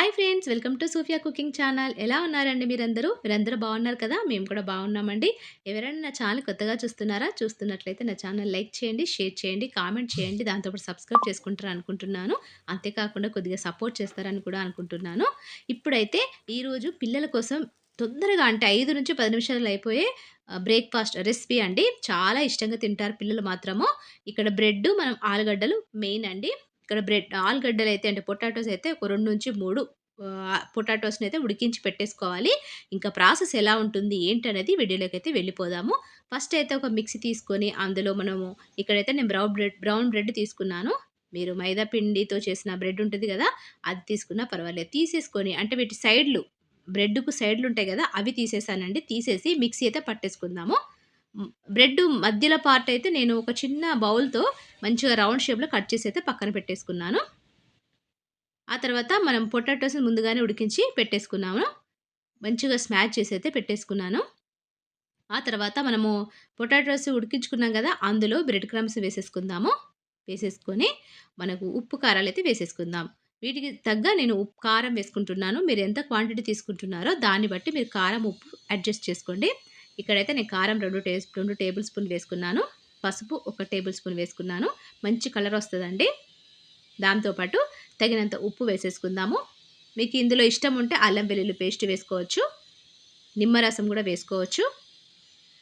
Hi friends welcome to Sufiya cooking channel. ఎలా ఉన్నారండి మీరందరూ? మీరందరూ బాగున్నారు కదా? మేము కూడా బాగున్నామండి. ఎవరైనా నా ఛానల్ కొత్తగా చూస్తున్నారా? చూస్తున్నట్లయితే నా ఛానల్ లైక్ చేయండి షేర్ చేయండి కామెంట్ చేయండి దాంతోపాటు సబ్స్క్రైబ్ చేసుకుంటారు అనుకుంటున్నాను. అంతేకాకుండా కొద్దిగా సపోర్ట్ చేస్తారని కూడా అనుకుంటున్నాను. ఇప్పుడైతే ఈరోజు పిల్లల కోసం తొందరగా అంటే ఐదు నుంచి పది నిమిషాలు అయిపోయే బ్రేక్ఫాస్ట్ రెసిపీ అండి. చాలా ఇష్టంగా తింటారు పిల్లలు మాత్రము. ఇక్కడ బ్రెడ్ మనం ఆలుగడ్డలు మెయిన్ అండి. ఇక్కడ బ్రెడ్ ఆలుగడ్డలు అయితే అంటే పొటాటోస్ అయితే ఒక రెండు నుంచి మూడు పొటాటోస్ని అయితే ఉడికించి పెట్టేసుకోవాలి. ఇంకా ప్రాసెస్ ఎలా ఉంటుంది ఏంటనేది వీడియోలోకి అయితే వెళ్ళిపోదాము. ఫస్ట్ అయితే ఒక మిక్సీ తీసుకొని అందులో మనము ఇక్కడైతే నేను బ్రౌన్ బ్రెడ్ బ్రౌన్ బ్రెడ్ తీసుకున్నాను. మీరు మైదా పిండితో చేసిన బ్రెడ్ ఉంటుంది కదా అది తీసుకున్నా పర్వాలేదు. తీసేసుకొని అంటే వీటి సైడ్లు బ్రెడ్కు సైడ్లు ఉంటాయి కదా అవి తీసేసానండి. తీసేసి మిక్సీ అయితే పట్టేసుకుందాము. బ్రెడ్ మధ్యలో పార్ట్ అయితే నేను ఒక చిన్న బౌల్తో మంచిగా రౌండ్ షేప్లో కట్ చేసి అయితే పక్కన పెట్టేసుకున్నాను. ఆ తర్వాత మనం పొటాటోస్ని ముందుగానే ఉడికించి పెట్టేసుకున్నాము. మంచిగా స్మాచ్ చేసి అయితే పెట్టేసుకున్నాను. ఆ తర్వాత మనము పొటాటోస్ ఉడికించుకున్నాం కదా అందులో బ్రెడ్ క్రమ్స్ వేసేసుకుందాము. వేసేసుకొని మనకు ఉప్పు కారాలు అయితే వేసేసుకుందాం. వీటికి తగ్గ నేను ఉప్పు కారం వేసుకుంటున్నాను. మీరు ఎంత క్వాంటిటీ తీసుకుంటున్నారో దాన్ని బట్టి మీరు కారం ఉప్పు అడ్జస్ట్ చేసుకోండి. ఇక్కడైతే నేను కారం రెండు టే రెండు టేబుల్ స్పూన్ వేసుకున్నాను. పసుపు ఒక టేబుల్ స్పూన్ వేసుకున్నాను. మంచి కలర్ వస్తుందండి. దాంతోపాటు తగినంత ఉప్పు వేసేసుకుందాము. మీకు ఇందులో ఇష్టం ఉంటే అల్లం వెల్లుల్లి పేస్ట్ వేసుకోవచ్చు. నిమ్మరసం కూడా వేసుకోవచ్చు.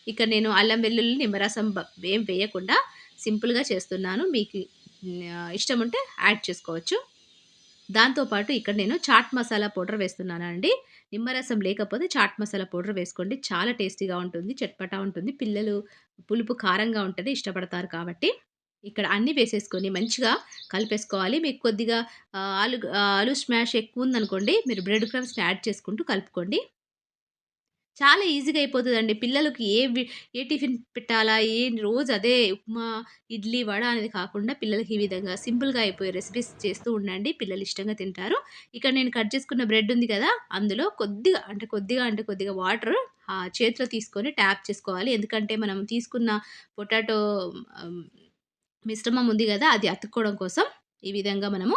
ఇక్కడ నేను అల్లం వెల్లుల్లి నిమ్మరసం ఏం వేయకుండా సింపుల్గా చేస్తున్నాను. మీకు ఇష్టం ఉంటే యాడ్ చేసుకోవచ్చు. దాంతోపాటు ఇక్కడ నేను చాట్ మసాలా పౌడర్ వేస్తున్నానండి. నిమ్మరసం లేకపోతే చాట్ మసాలా పౌడర్ వేసుకోండి. చాలా టేస్టీగా ఉంటుంది చట్పటా ఉంటుంది. పిల్లలు పులుపు కారంగా ఉంటుంది ఇష్టపడతారు కాబట్టి. ఇక్కడ అన్నీ వేసేసుకొని మంచిగా కలిపేసుకోవాలి. మీకు కొద్దిగా ఆలు ఆలు స్మాష్ ఎక్కువ ఉందనుకోండి మీరు బ్రెడ్ క్రమ్స్ని యాడ్ చేసుకుంటూ కలుపుకోండి. చాలా ఈజీగా అయిపోతుందండి. పిల్లలకి ఏ ఏ టిఫిన్ పెట్టాలా ఏ రోజు అదే ఉప్మా ఇడ్లీ వడ అనేది కాకుండా పిల్లలకి ఈ విధంగా సింపుల్గా అయిపోయే రెసిపీస్ చేస్తూ ఉండండి. పిల్లలు ఇష్టంగా తింటారు. ఇక్కడ నేను కట్ చేసుకున్న బ్రెడ్ ఉంది కదా అందులో కొద్దిగా అంటే కొద్దిగా అంటే కొద్దిగా వాటర్ చేతిలో తీసుకొని ట్యాప్ చేసుకోవాలి. ఎందుకంటే మనం తీసుకున్న పొటాటో మిశ్రమం ఉంది కదా అది అతుక్కోవడం కోసం ఈ విధంగా మనము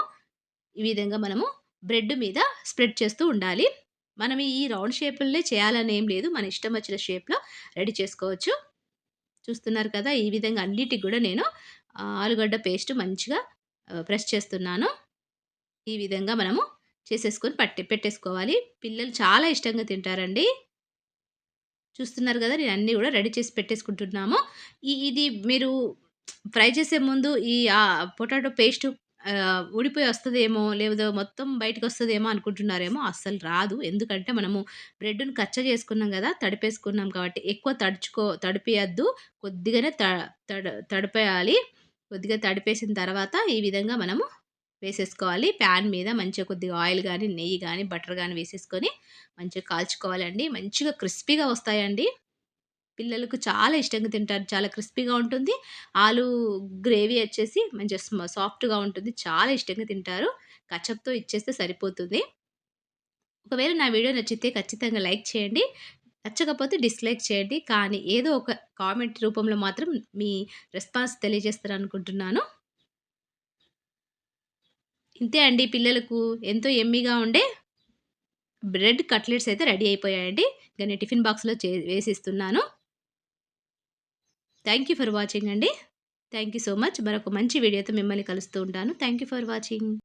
ఈ విధంగా మనము బ్రెడ్ మీద స్ప్రెడ్ చేస్తూ ఉండాలి. మనం ఈ రౌండ్ షేపులనే చేయాలని ఏం లేదు. మన ఇష్టం వచ్చిన షేప్లో రెడీ చేసుకోవచ్చు. చూస్తున్నారు కదా ఈ విధంగా అన్నిటికి కూడా నేను ఆలుగడ్డ పేస్ట్ మంచిగా ప్రెస్ చేస్తున్నాను. ఈ విధంగా మనము చేసేసుకొని పట్టి పెట్టేసుకోవాలి. పిల్లలు చాలా ఇష్టంగా తింటారండి. చూస్తున్నారు కదా నేను అన్నీ కూడా రెడీ చేసి పెట్టేసుకుంటున్నాము. ఈ ఇది మీరు ఫ్రై చేసే ముందు ఈ పొటాటో పేస్ట్ ఊడిపోయి వస్తుందేమో లేదో మొత్తం బయటకు వస్తుందేమో అనుకుంటున్నారేమో అస్సలు రాదు. ఎందుకంటే మనము బ్రెడ్‌ని కచ్చ చేసుకున్నాం కదా తడిపేసుకున్నాం కాబట్టి ఎక్కువ తడుచుకో తడిపియద్దు. కొద్దిగానే త తడ తడిపేయాలి. కొద్దిగా తడిపేసిన తర్వాత ఈ విధంగా మనము వేసేసుకోవాలి. ప్యాన్ మీద మంచిగా కొద్దిగా ఆయిల్ కానీ నెయ్యి కానీ బటర్ కానీ వేసేసుకొని మంచిగా కాల్చుకోవాలండి. మంచిగా క్రిస్పీగా వస్తాయండి. పిల్లలకు చాలా ఇష్టంగా తింటారు. చాలా క్రిస్పీగా ఉంటుంది. ఆలు గ్రేవీ వచ్చేసి మంచిగా సాఫ్ట్గా ఉంటుంది. చాలా ఇష్టంగా తింటారు. కచప్తో ఇచ్చేస్తే సరిపోతుంది. ఒకవేళ నా వీడియో నచ్చితే ఖచ్చితంగా లైక్ చేయండి. నచ్చకపోతే డిస్లైక్ చేయండి. కానీ ఏదో ఒక కామెంట్ రూపంలో మాత్రం మీ రెస్పాన్స్ తెలియజేస్తారు అనుకుంటున్నాను. ఇంతే అండి పిల్లలకు. ఎంతో ఎమ్మిగా ఉండే బ్రెడ్ కట్లెట్స్ అయితే రెడీ అయిపోయాయండి. ఇంకా నేను టిఫిన్ బాక్స్లో చే వేసిస్తున్నాను. థ్యాంక్ యూ ఫర్ వాచింగ్ అండి. థ్యాంక్ యూ సో మచ్ మరొక మంచి వీడియోతో మిమ్మల్ని కలుస్తూ ఉంటాను. Thank you for watching